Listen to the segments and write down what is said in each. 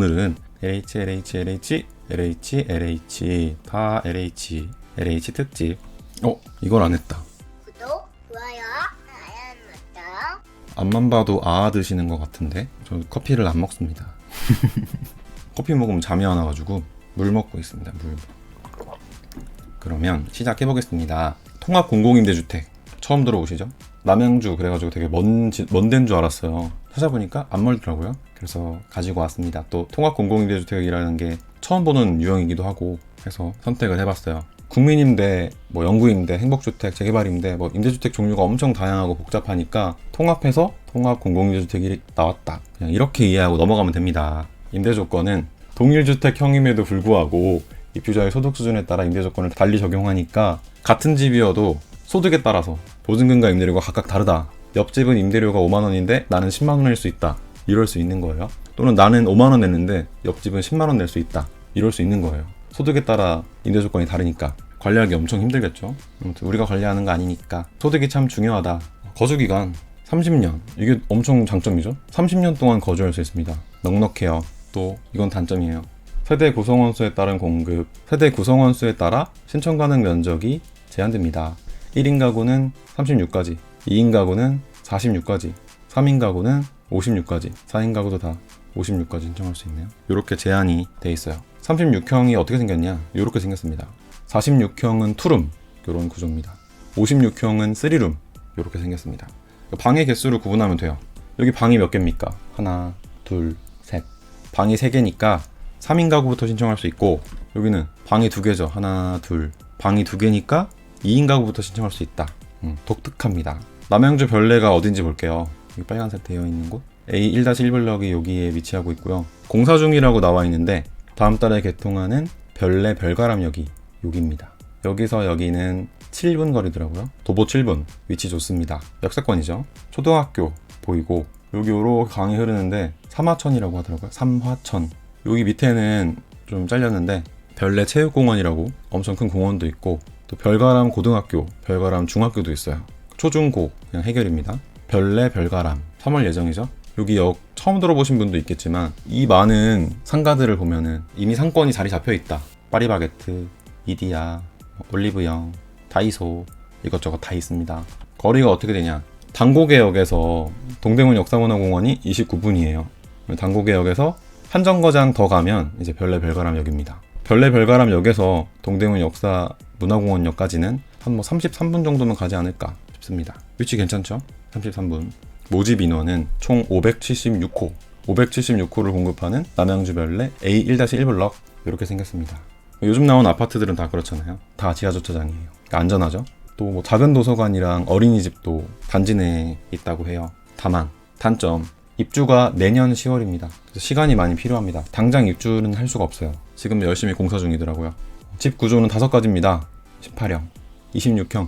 오늘은 LH, LH, LH, LH, LH 다 LH, LH 특집. 어, 이걸 안 했다. 구독, 좋아요, 알람 설정. 앞만 봐도 아 드시는 것 같은데 저 커피를 안 먹습니다. 커피 먹으면 잠이 안 와가지고 물 먹고 있습니다. 물. 그러면 시작해 보겠습니다. 통합 공공임대주택 처음 들어오시죠? 남양주 그래가지고 되게 먼, 지- 먼 데인 줄 알았어요. 찾아보니까 안 멀더라고요. 그래서 가지고 왔습니다. 또 통합 공공임대주택이라는 게 처음 보는 유형이기도 하고 해서 선택을 해봤어요. 국민임대, 뭐 영구임대, 행복주택, 재개발임대, 뭐 임대주택 종류가 엄청 다양하고 복잡하니까 통합해서 통합 공공임대주택이 나왔다. 그냥 이렇게 이해하고 넘어가면 됩니다. 임대 조건은 동일주택형임에도 불구하고 입주자의 소득 수준에 따라 임대 조건을 달리 적용하니까 같은 집이어도 소득에 따라서 보증금과 임대료가 각각 다르다. 옆집은 임대료가 5만 원인데 나는 10만 원일 수 있다. 이럴 수 있는 거예요. 또는 나는 5만 원 냈는데 옆집은 10만 원 낼 수 있다. 이럴 수 있는 거예요. 소득에 따라 임대 조건이 다르니까 관리하기 엄청 힘들겠죠. 아무튼 우리가 관리하는 거 아니니까 소득이 참 중요하다. 거주 기간 30년 이게 엄청 장점이죠. 30년 동안 거주할 수 있습니다. 넉넉해요. 또 이건 단점이에요. 세대 구성원 수에 따른 공급, 세대 구성원 수에 따라 신청 가능 면적이 제한됩니다. 1인 가구는 36가지, 2인 가구는 46가지, 3인 가구는 56가지, 4인 가구도 다 56까지 신청할 수 있네요. 이렇게 제한이 돼 있어요. 36형이 어떻게 생겼냐? 이렇게 생겼습니다. 46형은 투룸 이런 구조입니다. 56형은 쓰리룸 이렇게 생겼습니다. 방의 개수를 구분하면 돼요. 여기 방이 몇 개입니까? 하나, 둘, 셋. 방이 세 개니까 3인 가구부터 신청할 수 있고 여기는 방이 두 개죠. 하나, 둘. 방이 두 개니까 2인 가구부터 신청할 수 있다. 음, 독특합니다. 남양주 별내가 어딘지 볼게요. 여기 빨간색 되어 있는 곳. A1-1블럭이 여기에 위치하고 있고요. 공사 중이라고 나와 있는데 다음 달에 개통하는 별내 별가람역이 여기입니다. 여기서 여기는 7분 거리더라고요. 도보 7분. 위치 좋습니다. 역세권이죠. 초등학교 보이고 여기 요로 강이 흐르는데 삼하천이라고 하더라고요. 삼화천. 여기 밑에는 좀 잘렸는데 별내 체육공원이라고 엄청 큰 공원도 있고 또 별가람 고등학교, 별가람 중학교도 있어요. 초중고 그냥 해결입니다. 별내 별가람 3월 예정이죠. 여기 역 처음 들어보신 분도 있겠지만 이 많은 상가들을 보면은 이미 상권이 자리 잡혀 있다. 파리바게트, 이디야, 올리브영, 다이소 이것저것 다 있습니다. 거리가 어떻게 되냐? 당고개역에서 동대문 역사문화공원이 29분이에요. 당고개역에서 한 정거장 더 가면 이제 별내 별가람역입니다. 별내 별가람역에서 동대문 역사 문화공원역까지는 한 뭐 33분 정도면 가지 않을까 싶습니다. 위치 괜찮죠? 33분. 모집 인원은 총 576호. 576호를 공급하는 남양주 별내 A1-1블럭 이렇게 생겼습니다. 요즘 나온 아파트들은 다 그렇잖아요. 다 지하 주차장이에요. 그러니까 안전하죠. 또 뭐 작은 도서관이랑 어린이집도 단지 내에 있다고 해요. 다만 단점 입주가 내년 10월입니다. 그래서 시간이 많이 필요합니다. 당장 입주는 할 수가 없어요. 지금 열심히 공사 중이더라고요. 집 구조는 다섯 가지입니다. 18형, 26형,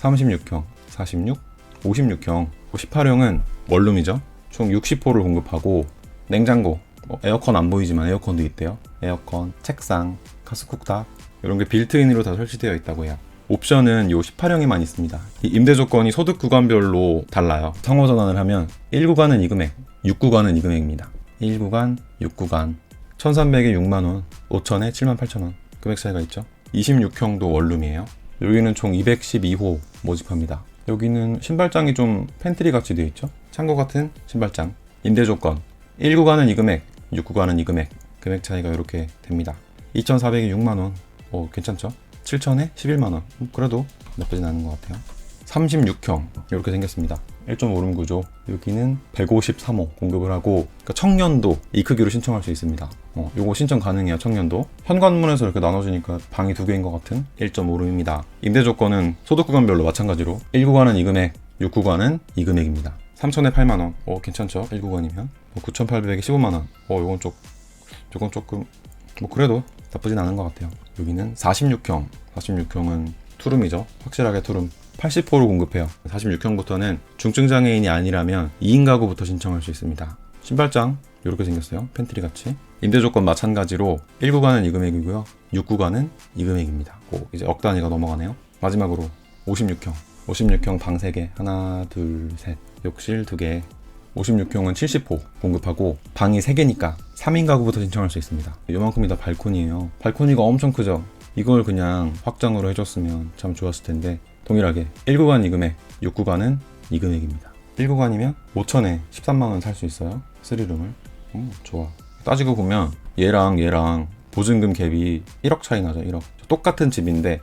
36형, 46, 56형, 18형은 원룸이죠. 총 60호를 공급하고 냉장고, 뭐 에어컨 안 보이지만 에어컨도 있대요. 에어컨, 책상, 가스쿡탑 이런 게 빌트인으로 다 설치되어 있다고 해요. 옵션은 요 18형에만 있습니다. 이 임대 조건이 소득 구간별로 달라요. 상호 전환을 하면 1구간은 이 금액, 6구간은 이 금액입니다. 1구간, 6구간 1,300에 6만 원, 5천에 7만 8천 원 금액 차이가 있죠. 26형도 원룸이에요. 여기는 총 212호 모집합니다. 여기는 신발장이 좀 팬트리 같이 되어 있죠. 창고 같은 신발장. 임대 조건 1구간은 이 금액, 6구간은 이 금액. 금액 차이가 이렇게 됩니다. 2,400에 6만 원. 오, 괜찮죠? 7천에 11만 원. 음, 그래도 나쁘진 않은 것 같아요. 36형 이렇게 생겼습니다. 1.5룸 구조. 여기는 153호 공급을 하고 그러니까 청년도 이 크기로 신청할 수 있습니다. 어, 요거 신청 가능해요. 청년도. 현관문에서 이렇게 나눠주니까 방이 두 개인 것 같은 1.5룸입니다. 임대 조건은 소득 구간별로 마찬가지로 1구간은 이 금액, 6구간은 이 금액입니다. 3천에 8만 원. 어 괜찮죠? 1구간이면. 뭐 9,800에 15만 원. 어 요건 좀 요건 조금 뭐 그래도 나쁘진 않은 것 같아요. 여기는 46형. 46형은 투룸이죠. 확실하게 투룸. 80호를 공급해요. 46형부터는 중증 장애인이 아니라면 2인 가구부터 신청할 수 있습니다. 신발장 이렇게 생겼어요. 팬트리 같이. 임대 조건 마찬가지로 1구간은 이 금액이고요. 6구간은 이 금액입니다. 오, 이제 억 단위가 넘어가네요. 마지막으로 56형. 56형 방 3개. 하나, 둘, 셋. 욕실 2개. 56형은 70호 공급하고 방이 3개니까 3인 가구부터 신청할 수 있습니다. 요만큼이 다 발코니예요. 발코니가 엄청 크죠? 이걸 그냥 확장으로 해줬으면 참 좋았을 텐데 동일하게 1구간 이 금액, 6구간은 이 금액입니다. 1구간이면 5천에 13만원 살 수 있어요. 3룸을. 음, 좋아. 따지고 보면 얘랑 얘랑 보증금 갭이 1억 차이 나죠. 1억. 똑같은 집인데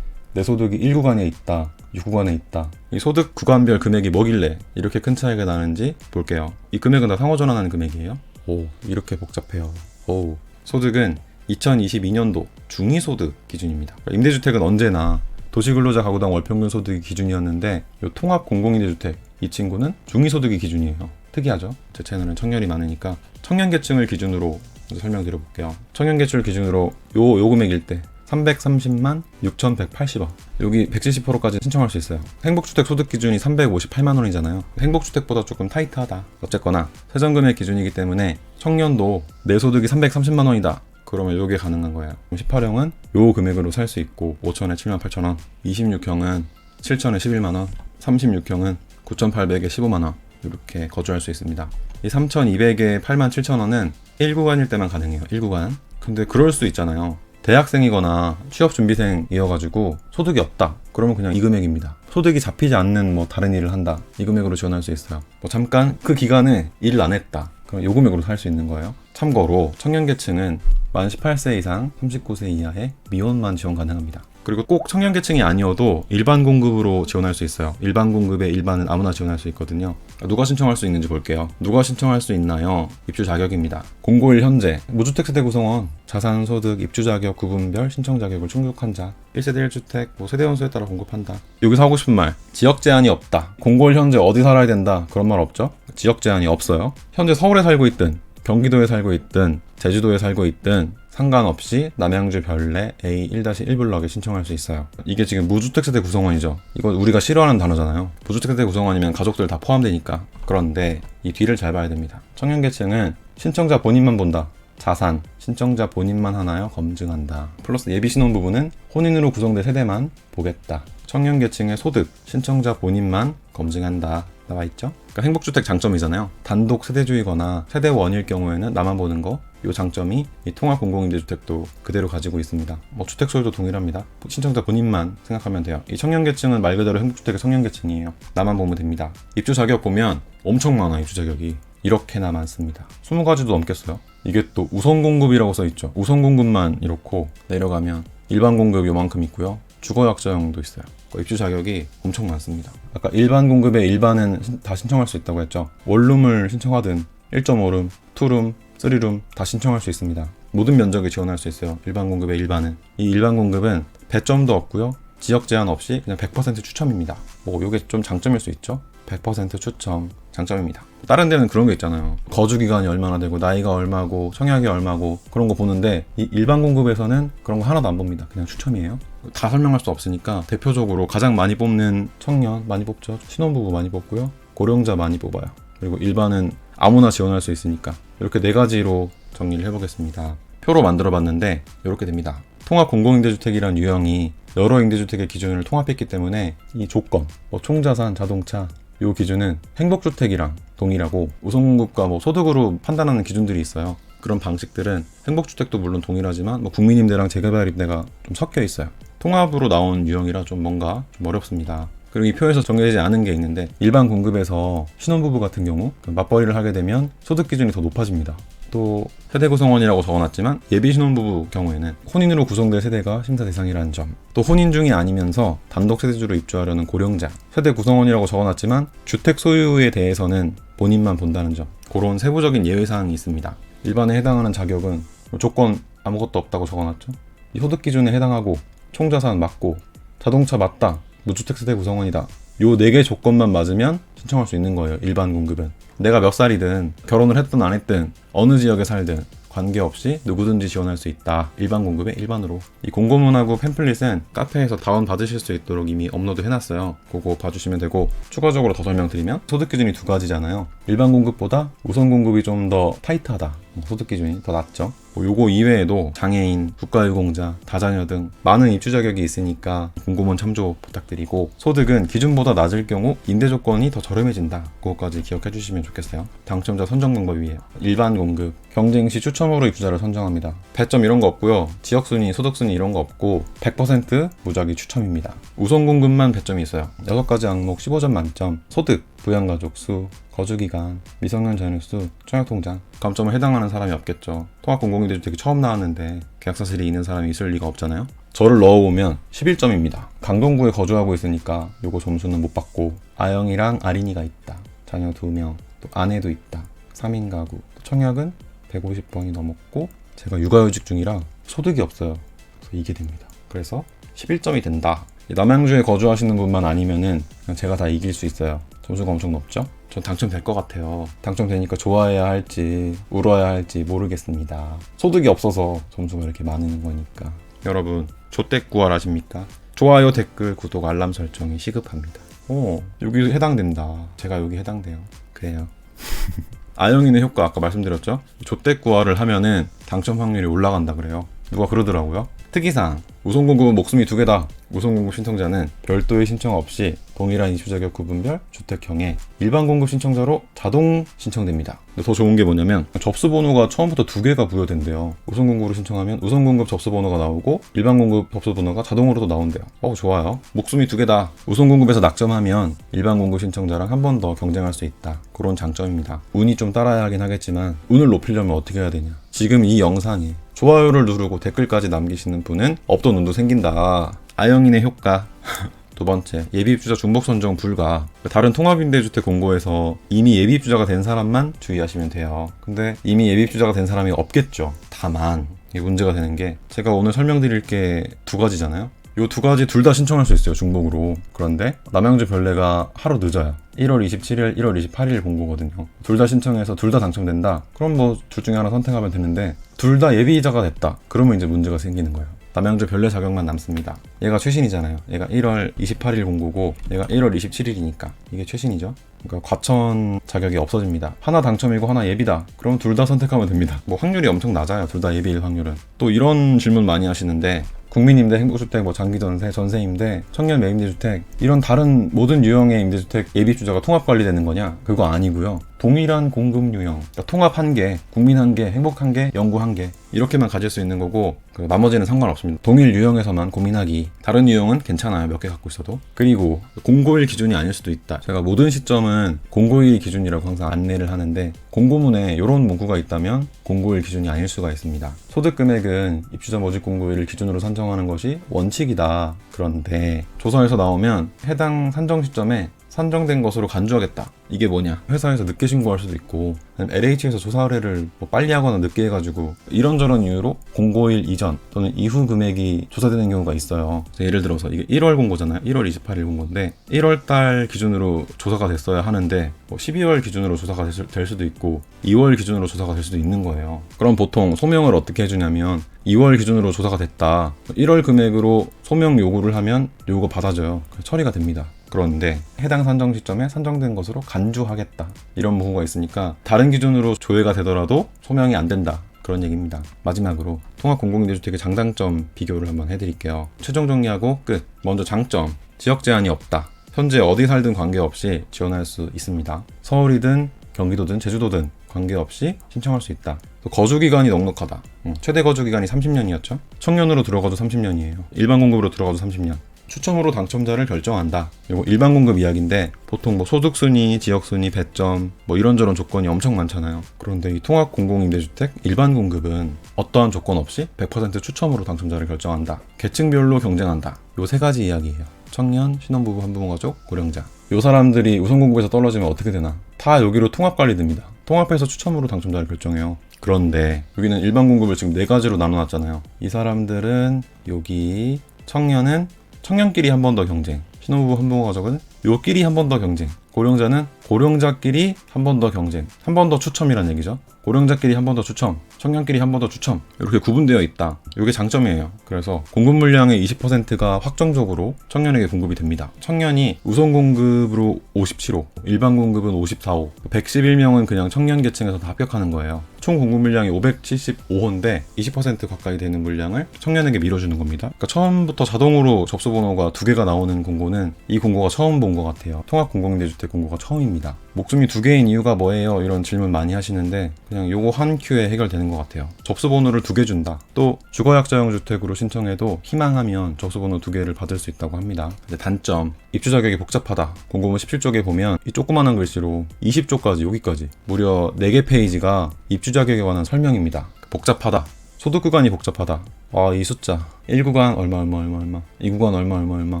내 소득이 1구간에 있다, 6구간에 있다. 이 소득 구간별 금액이 뭐길래 이렇게 큰 차이가 나는지 볼게요. 이 금액은 다 상호전환하는 금액이에요. 오, 이렇게 복잡해요. 오, 소득은 2022년도 중위소득 기준입니다. 임대주택은 언제나 도시근로자 가구당 월평균 소득이 기준이었는데 이 통합 공공임대주택 이 친구는 중위소득이 기준이에요. 특이하죠? 제 채널은 청년이 많으니까 청년계층을 기준으로 설명드려 볼게요. 청년계층을 기준으로 요, 요 금액일 때 330만 6,180원. 여기 170%까지 신청할 수 있어요. 행복주택 소득 기준이 358만 원이잖아요. 행복주택보다 조금 타이트하다. 어쨌거나 세전금액 기준이기 때문에 청년도 내 소득이 330만 원이다. 그러면 요게 가능한 거예요. 18형은 요 금액으로 살 수 있고 5천에 7만 8천 원, 26형은 7천에 11만 원, 36형은 9,800에 15만 원 이렇게 거주할 수 있습니다. 이 3,200에 8만 7천 원은 1구간일 때만 가능해요. 1구간. 근데 그럴 수 있잖아요. 대학생이거나 취업 준비생이어가지고 소득이 없다. 그러면 그냥 이 금액입니다. 소득이 잡히지 않는 뭐 다른 일을 한다. 이 금액으로 지원할 수 있어요. 뭐 잠깐 그 기간에 일을 안 했다. 그럼 요 금액으로 살 수 있는 거예요. 참고로 청년계층은 만 18세 이상 39세 이하의 미혼만 지원 가능합니다. 그리고 꼭 청년계층이 아니어도 일반 공급으로 지원할 수 있어요. 일반 공급의 일반은 아무나 지원할 수 있거든요. 누가 신청할 수 있는지 볼게요. 누가 신청할 수 있나요? 입주 자격입니다. 공고일 현재 무주택 세대 구성원 자산 소득 입주 자격 구분별 신청 자격을 충족한 자 1세대 1주택 뭐 세대 원수에 따라 공급한다. 여기서 하고 싶은 말 지역 제한이 없다. 공고일 현재 어디 살아야 된다. 그런 말 없죠? 지역 제한이 없어요. 현재 서울에 살고 있든 경기도에 살고 있든 제주도에 살고 있든 상관없이 남양주 별내 A1-1블럭에 신청할 수 있어요. 이게 지금 무주택 세대 구성원이죠. 이거 우리가 싫어하는 단어잖아요. 무주택 세대 구성원이면 가족들 다 포함되니까. 그런데 이 뒤를 잘 봐야 됩니다. 청년계층은 신청자 본인만 본다. 자산, 신청자 본인만 하나요? 검증한다. 플러스 예비 신혼 부부는 혼인으로 구성된 세대만 보겠다. 청년계층의 소득, 신청자 본인만 검증한다. 나와 있죠? 그러니까 행복주택 장점이잖아요. 단독 세대주의거나 세대 원일 경우에는 나만 보는 거, 이 장점이 이 통합 공공임대주택도 그대로 가지고 있습니다. 뭐 주택 소유도 동일합니다. 신청자 본인만 생각하면 돼요. 이 청년계층은 말 그대로 행복주택의 청년계층이에요. 나만 보면 됩니다. 입주 자격 보면 엄청 많아 입주 자격이. 이렇게나 많습니다. 20가지도 넘겠어요. 이게 또 우선 공급이라고 써 있죠. 우선 공급만 이렇고 내려가면 일반 공급 요만큼 있고요. 주거 약자형도 있어요. 그러니까 입주 자격이 엄청 많습니다. 아까 일반 공급에 일반은 신- 다 신청할 수 있다고 했죠. 원룸을 신청하든 1.5룸, 2룸, 3룸 다 신청할 수 있습니다. 모든 면적에 지원할 수 있어요. 일반 공급의 일반은. 이 일반 공급은 배점도 없고요. 지역 제한 없이 그냥 100% 추첨입니다. 뭐 요게 좀 장점일 수 있죠. 100% 추첨 장점입니다. 다른 데는 그런 게 있잖아요. 거주 기간이 얼마나 되고 나이가 얼마고 청약이 얼마고 그런 거 보는데 이 일반 공급에서는 그런 거 하나도 안 봅니다. 그냥 추첨이에요. 다 설명할 수 없으니까 대표적으로 가장 많이 뽑는 청년 많이 뽑죠. 신혼부부 많이 뽑고요. 고령자 많이 뽑아요. 그리고 일반은 아무나 지원할 수 있으니까 이렇게 네 가지로 정리를 해보겠습니다. 표로 만들어 봤는데 이렇게 됩니다. 통합 공공임대주택이란 유형이 여러 임대주택의 기준을 통합했기 때문에 이 조건, 뭐 총자산, 자동차 이 기준은 행복주택이랑 동일하고 우선공급과 뭐 소득으로 판단하는 기준들이 있어요. 그런 방식들은 행복주택도 물론 동일하지만 뭐 국민임대랑 재개발 임대가 좀 섞여 있어요. 통합으로 나온 유형이라 좀 뭔가 좀 어렵습니다. 그리고 이 표에서 정해지지 않은 게 있는데 일반 공급에서 신혼부부 같은 경우 그 맞벌이를 하게 되면 소득 기준이 더 높아집니다. 또 세대 구성원이라고 적어놨지만 예비 신혼부부 경우에는 혼인으로 구성된 세대가 심사 대상이라는 점. 또 혼인 중이 아니면서 단독 세대주로 입주하려는 고령자. 세대 구성원이라고 적어놨지만 주택 소유에 대해서는 본인만 본다는 점. 그런 세부적인 예외 사항이 있습니다. 일반에 해당하는 자격은 뭐 조건 아무것도 없다고 적어놨죠. 이 소득 기준에 해당하고 총자산 맞고 자동차 맞다. 무주택 세대 구성원이다. 요 네 개 조건만 맞으면 신청할 수 있는 거예요. 일반 공급은. 내가 몇 살이든 결혼을 했든 안 했든 어느 지역에 살든 관계없이 누구든지 지원할 수 있다. 일반 공급에 일반으로. 이 공고문하고 팸플릿은 카페에서 다운 받으실 수 있도록 이미 업로드 해놨어요. 그거 봐주시면 되고 추가적으로 더 설명드리면 소득 기준이 두 가지잖아요. 일반 공급보다 우선 공급이 좀 더 타이트하다. 소득 기준이 더 낮죠. 뭐 요거 이외에도 장애인, 국가유공자, 다자녀 등 많은 입주 자격이 있으니까 공고문 참조 부탁드리고 소득은 기준보다 낮을 경우 임대 조건이 더 저렴해진다. 그것까지 기억해 주시면 좋겠어요. 당첨자 선정 방법이에요. 일반 공급, 경쟁 시 추첨으로 입주자를 선정합니다. 배점 이런 거 없고요. 지역 순위, 소득 순위 이런 거 없고 100% 무작위 추첨입니다. 우선 공급만 배점이 있어요. 6가지 항목 15점 만점. 소득, 부양가족 수, 거주기간, 미성년 자녀 수, 청약통장. 감점을 해당하는 사람이 없겠죠. 통합공공임대주택이 처음 나왔는데 계약사실이 있는 사람이 있을 리가 없잖아요. 저를 넣어보면 11점입니다. 강동구에 거주하고 있으니까 요거 점수는 못 받고 아영이랑 아린이가 있다. 자녀 2명, 또 아내도 있다. 3인 가구. 또 청약은 150번이 넘었고 제가 육아휴직 중이라 소득이 없어요. 그래서 이게 됩니다. 그래서 11점이 된다. 남양주에 거주하시는 분만 아니면은 제가 다 이길 수 있어요. 점수가 엄청 높죠? 전 당첨될 것 같아요. 당첨되니까 좋아해야 할지 울어야 할지 모르겠습니다. 소득이 없어서 점수가 이렇게 많은 거니까. 여러분, 조택구할 아십니까? 좋아요, 댓글, 구독, 알람 설정이 시급합니다. 오, 여기 해당된다. 제가 여기 해당돼요. 그래요. 아영이네 효과 아까 말씀드렸죠? 조택구화를 하면은 당첨 확률이 올라간다 그래요. 누가 그러더라고요. 특이사항 우선 공급은 목숨이 두 개다. 우선 공급 신청자는 별도의 신청 없이 동일한 이주 자격 구분별 주택형의 일반 공급 신청자로 자동 신청됩니다. 근데 더 좋은 게 뭐냐면 접수 번호가 처음부터 두 개가 부여된대요. 우선 공급으로 신청하면 우선 공급 접수 번호가 나오고 일반 공급 접수 번호가 자동으로도 나온대요. 어 좋아요. 목숨이 두 개다. 우선 공급에서 낙점하면 일반 공급 신청자랑 한 번 더 경쟁할 수 있다. 그런 장점입니다. 운이 좀 따라야 하긴 하겠지만 운을 높이려면 어떻게 해야 되냐? 지금 이 영상에 좋아요를 누르고 댓글까지 남기시는 분은 없던 운도 생긴다. 아영인의 효과. 두 번째, 예비입주자 중복 선정 불가. 다른 통합임대주택 공고에서 이미 예비입주자가 된 사람만 주의하시면 돼요. 근데 이미 예비입주자가 된 사람이 없겠죠. 다만 문제가 되는 게 제가 오늘 설명드릴 게 두 가지잖아요. 요 두 가지 둘 다 신청할 수 있어요 중복으로 그런데 남양주 별내가 하루 늦어요 1월 27일 1월 28일 공고거든요 둘 다 신청해서 둘 다 당첨된다 그럼 뭐 둘 중에 하나 선택하면 되는데 둘 다 예비이자가 됐다 그러면 이제 문제가 생기는 거예요 남양주 별내 자격만 남습니다 얘가 최신이잖아요 얘가 1월 28일 공고고 얘가 1월 27일이니까 이게 최신이죠 그러니까 과천 자격이 없어집니다. 하나 당첨이고 하나 예비다. 그럼 둘 다 선택하면 됩니다. 뭐 확률이 엄청 낮아요. 둘 다 예비일 확률은. 또 이런 질문 많이 하시는데 국민임대, 행복주택, 뭐 장기전세, 전세임대, 청년 매임대주택 이런 다른 모든 유형의 임대주택 예비주자가 통합 관리되는 거냐? 그거 아니고요. 동일한 공급 유형, 그러니까 통합 한 개, 국민 한 개, 행복 한 개, 연구 한 개 이렇게만 가질 수 있는 거고 그 나머지는 상관없습니다. 동일 유형에서만 고민하기. 다른 유형은 괜찮아요. 몇 개 갖고 있어도. 그리고 공고일 기준이 아닐 수도 있다. 제가 모든 시점은 공고일 기준이라고 항상 안내를 하는데 공고문에 이런 문구가 있다면 공고일 기준이 아닐 수가 있습니다. 소득 금액은 입주자 모집 공고일을 기준으로 산정하는 것이 원칙이다. 그런데 조사에서 나오면 해당 산정 시점에 산정된 것으로 간주하겠다. 이게 뭐냐? 회사에서 늦게 신고할 수도 있고, LH에서 조사 의뢰를 뭐 빨리 하거나 늦게 해가지고 이런저런 이유로 공고일 이전 또는 이후 금액이 조사되는 경우가 있어요. 예를 들어서 이게 1월 공고잖아요. 1월 28일 공고인데 1월 달 기준으로 조사가 됐어야 하는데 뭐 12월 기준으로 조사가 됐을- 될 수도 있고 2월 기준으로 조사가 될 수도 있는 거예요. 그럼 보통 소명을 어떻게 해주냐면 2월 기준으로 조사가 됐다. 1월 금액으로 소명 요구를 하면 요구 받아줘요. 처리가 됩니다. 그런데 해당 산정 시점에 산정된 것으로 간주하겠다. 이런 문구가 있으니까 다른 기준으로 조회가 되더라도 소명이 안 된다. 그런 얘기입니다. 마지막으로 통합 공공임대주택의 장단점 비교를 한번 해드릴게요. 최종 정리하고 끝. 먼저 장점. 지역 제한이 없다. 현재 어디 살든 관계없이 지원할 수 있습니다. 서울이든 경기도든 제주도든 관계없이 신청할 수 있다. 또 거주 기간이 넉넉하다. 음, 최대 거주 기간이 30년이었죠? 청년으로 들어가도 30년이에요. 일반 공급으로 들어가도 30년 추첨으로 당첨자를 결정한다. 이거 일반 공급 이야기인데 보통 뭐 소득 순위, 지역 순위, 배점 뭐 이런저런 조건이 엄청 많잖아요. 그런데 이 통합 공공 임대주택 일반 공급은 어떠한 조건 없이 100% 추첨으로 당첨자를 결정한다. 계층별로 경쟁한다. 요 세 가지 이야기예요. 청년, 신혼부부, 한부모 가족, 고령자. 요 사람들이 우선 공급에서 떨어지면 어떻게 되나? 다 여기로 통합 관리됩니다. 통합해서 추첨으로 당첨자를 결정해요. 그런데 여기는 일반 공급을 지금 네 가지로 나눠놨잖아요. 이 사람들은 여기 청년은 청년끼리 한 번 더 경쟁, 신혼부부 한부모 가족은 요끼리 한 번 더 경쟁, 고령자는 고령자끼리 한 번 더 경쟁, 한 번 더 추첨이란 얘기죠. 고령자끼리 한 번 더 추첨, 청년끼리 한 번 더 추첨 이렇게 구분되어 있다. 이게 장점이에요. 그래서 공급 물량의 20%가 확정적으로 청년에게 공급이 됩니다. 청년이 우선 공급으로 57호, 일반 공급은 54호, 111명은 그냥 청년 계층에서 다 합격하는 거예요. 총 공급 물량이 575호인데 20% 가까이 되는 물량을 청년에게 밀어주는 겁니다. 그러니까 처음부터 자동으로 접수 번호가 두 개가 나오는 공고는 이 공고가 처음 본 것 같아요. 통합 공공임대주택 공고가 처음입니다. 목숨이 두 개인 이유가 뭐예요? 이런 질문 많이 하시는데 그냥 요거 한 큐에 해결되는 것 같아요. 접수 번호를 두 개 준다. 또 주거약자형 주택으로 신청해도 희망하면 접수 번호 두 개를 받을 수 있다고 합니다. 근데 단점 입주 자격이 복잡하다. 공고문 17쪽에 보면 이 조그만한 글씨로 20쪽까지 여기까지 무려 4개 페이지가 입주 자격에 관한 설명입니다. 복잡하다. 소득 구간이 복잡하다. 아, 이 숫자. 1구간 얼마 얼마 얼마 얼마. 2구간 얼마 얼마 얼마.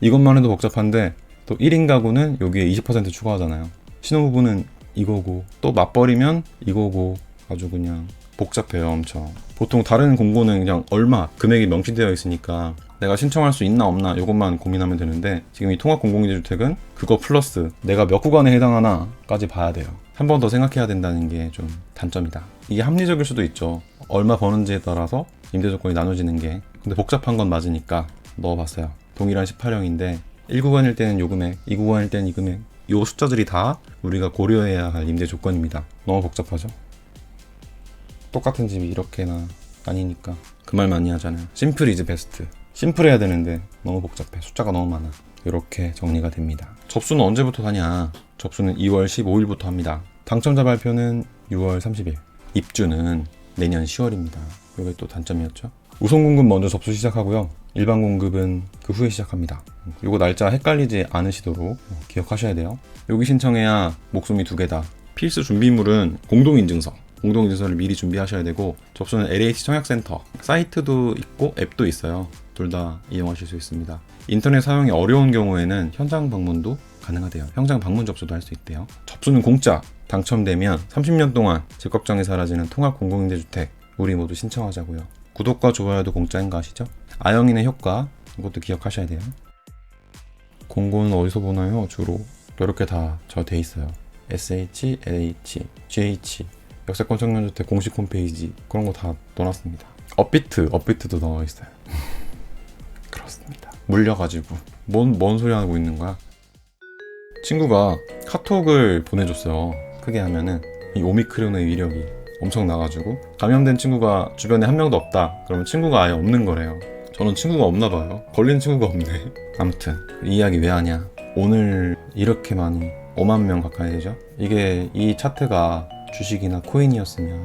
이것만 해도 복잡한데 또 1인 가구는 여기에 20% 추가하잖아요. 신혼부부는 이거고 또 맞벌이면 이거고 아주 그냥 복잡해요 엄청 보통 다른 공고는 그냥 얼마 금액이 명시되어 있으니까 내가 신청할 수 있나 없나 이것만 고민하면 되는데 지금 이 통합 공공임대주택은 그거 플러스 내가 몇 구간에 해당하나까지 봐야 돼요. 한 번 더 생각해야 된다는 게 좀 단점이다. 이게 합리적일 수도 있죠. 얼마 버는지에 따라서 임대 조건이 나눠지는 게. 근데 복잡한 건 맞으니까 넣어봤어요. 동일한 18형인데 1구간일 때는 요 금액 2구간일 때는 이 금액. 요 숫자들이 다 우리가 고려해야 할 임대 조건입니다. 너무 복잡하죠? 똑같은 집이 이렇게나 아니니까 그 말 많이 하잖아요. 심플 이즈 베스트. 심플해야 되는데 너무 복잡해. 숫자가 너무 많아. 이렇게 정리가 됩니다. 접수는 언제부터 하냐? 접수는 2월 15일부터 합니다. 당첨자 발표는 6월 30일. 입주는 내년 10월입니다. 이게 또 단점이었죠. 우선 공급 먼저 접수 시작하고요. 일반 공급은 그 후에 시작합니다. 이거 날짜 헷갈리지 않으시도록 기억하셔야 돼요. 여기 신청해야 목숨이 두 개다. 필수 준비물은 공동인증서. 공동인증서를 미리 준비하셔야 되고 접수는 LH 청약센터 사이트도 있고 앱도 있어요. 둘 다 이용하실 수 있습니다. 인터넷 사용이 어려운 경우에는 현장 방문도 가능하대요. 현장 방문 접수도 할 수 있대요. 접수는 공짜. 당첨되면 30년 동안 집 걱정이 사라지는 통합 공공임대 주택 우리 모두 신청하자고요. 구독과 좋아요도 공짜인 거 아시죠? 아영인의 효과 이것도 기억하셔야 돼요. 공고는 어디서 보나요? 주로 이렇게 다 저 돼 있어요. SH, LH, GH 역세권 청년주택 공식 홈페이지 그런 거 다 넣어놨습니다. 업비트, 업비트도 나와 있어요. 그렇습니다. 물려가지고 뭔, 뭔 소리 하고 있는 거야? 친구가 카톡을 보내줬어요. 크게 하면은 이 오미크론의 위력이 엄청 나가지고 감염된 친구가 주변에 한 명도 없다. 그러면 친구가 아예 없는 거래요. 저는 친구가 없나 봐요. 걸린 친구가 없네. 아무튼 이 이야기 왜 하냐? 오늘 이렇게 많이 5만 명 가까이 되죠? 이게 이 차트가 주식이나 코인이었으면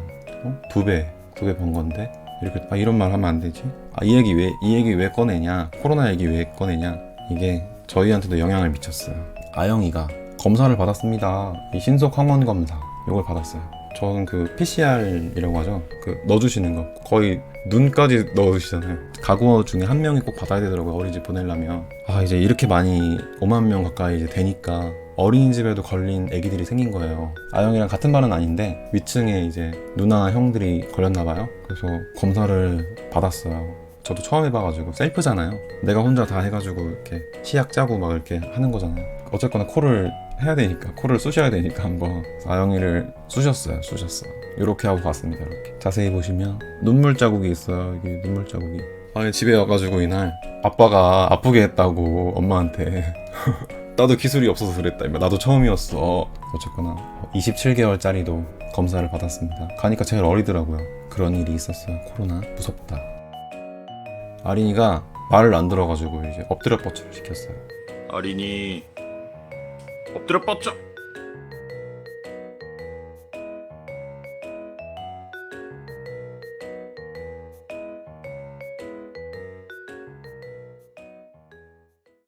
어? 두 배, 두 배 번 건데 이렇게 아 이런 말 하면 안 되지? 아 이 얘기 왜 이 얘기 왜 꺼내냐? 코로나 얘기 왜 꺼내냐? 이게 저희한테도 영향을 미쳤어요. 아영이가 검사를 받았습니다. 이 신속 항원 검사 이걸 받았어요. 저는 그 PCR이라고 하죠. 그 넣어주시는 거 거의 눈까지 넣어주시잖아요. 가구 중에 한 명이 꼭 받아야 되더라고요. 어린이집 보내려면 아 이제 이렇게 많이 5만 명 가까이 이제 되니까 어린이집에도 걸린 애기들이 생긴 거예요. 아영이랑 같은 반은 아닌데 위층에 이제 누나 형들이 걸렸나 봐요. 그래서 검사를 받았어요. 저도 처음 해봐가지고 셀프잖아요. 내가 혼자 다 해가지고 이렇게 시약 짜고 막 이렇게 하는 거잖아요. 어쨌거나 코를 해야 되니까 코를 쑤셔야 되니까 한번 아영이를 쑤셨어요. 쑤셨어. 이렇게 하고 갔습니다. 이렇게 자세히 보시면 눈물 자국이 있어요. 이게 눈물 자국이. 아 집에 와가지고 이날 아빠가 아프게 했다고 엄마한테 나도 기술이 없어서 그랬다. 나도 처음이었어. 어쨌거나 27개월짜리도 검사를 받았습니다. 가니까 제일 어리더라고요. 그런 일이 있었어요. 코로나 무섭다. 아린이가 말을 안 들어가지고 이제 엎드려 뻗쳐를 시켰어요. 어린이 엎드려 뻗쳐